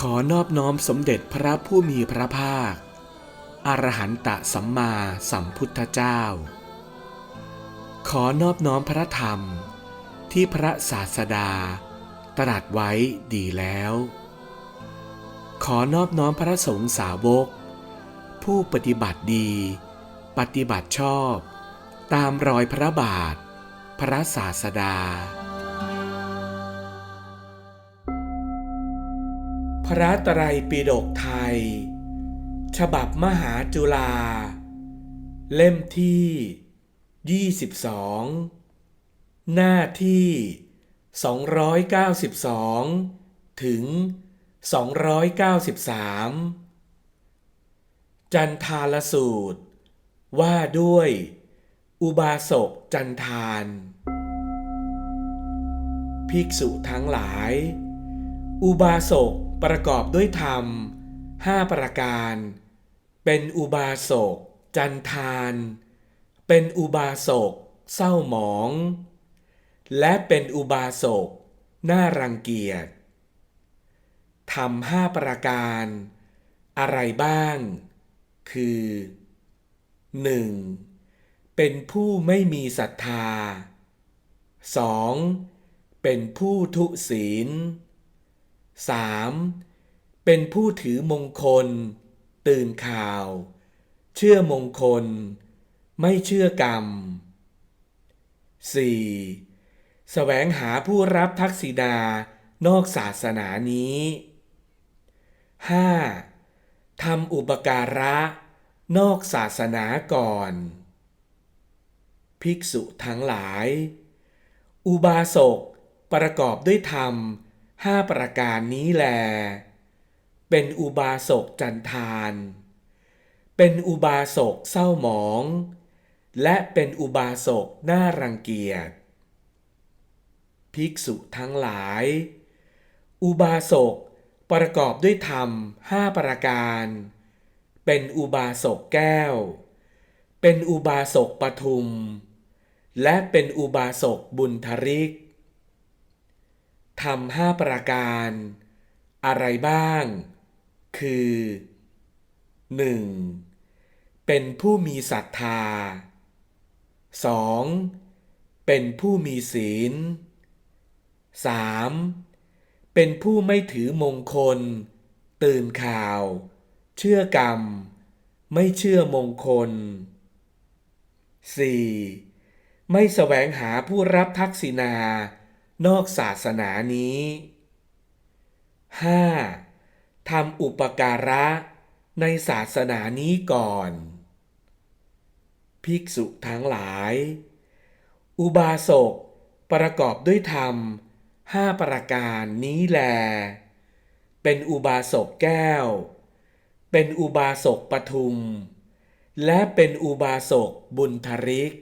ขอนอบน้อมสมเด็จพระผู้มีพระภาค อรหันตสัมมาสัมพุทธเจ้า ขอนอบน้อมพระธรรมที่พระศาสดา ตรัสไว้ดีแล้ว ขอนอบน้อมพระสงฆ์สาวก ผู้ปฏิบัติดี ปฏิบัติชอบ ตามรอยพระบาท พระศาสดา พระไตรัยปิฎกไทย ฉบับมหาจุฬาเล่มที่ 22 หน้าที่ 292 ถึง 293 จันทาลสูตร ว่าด้วย อุบาสกจันทาน ภิกษุทั้งหลาย อุบาสก ประกอบด้วยธรรมห้าประการ เป็นอุบาสก จันทาน เป็นอุบาสก เศร้าหมอง และเป็นอุบาสก น่ารังเกียจทำห้าประการ อะไรบ้าง คือ 1. เป็นผู้ไม่มีศรัทธา 2. เป็นผู้ทุศีล 3. เป็นผู้ถือมงคล ตื่นข่าว เชื่อมงคล ไม่เชื่อกรรม 4. แสวงหาผู้รับทักษิณานอกศาสนานี้ 5. ทำอุปการะ นอกศาสนาก่อน ภิกษุทั้งหลาย อุบาสกประกอบด้วยธรรม ห้าประการนี้แล เป็นอุบาสกจันทาน เป็นอุบาสกเศร้าหมอง และเป็นอุบาสกน่ารังเกียจ ภิกษุทั้งหลาย อุบาสกประกอบด้วยธรรมห้าประการ เป็นอุบาสกแก้ว เป็นอุบาสกปทุม และเป็นอุบาสกบุญทริก ทำห้าประการ อะไรบ้าง คือ 1. เป็นผู้มีศรัทธา 2. เป็นผู้มีศีล 3. เป็นผู้ไม่ถือมงคล ตื่นข่าว เชื่อกรรม ไม่เชื่อมงคล 4. ไม่แสวงหาผู้รับทักษิณา นอกศาสนานี้ 5. ทำอุปการะในศาสนานี้ก่อน ภิกษุทั้งหลาย อุบาสกประกอบด้วยธรรมห้าประการนี้แล เป็นอุบาสกแก้ว เป็นอุบาสกปทุม และเป็นอุบาสกบุญทริก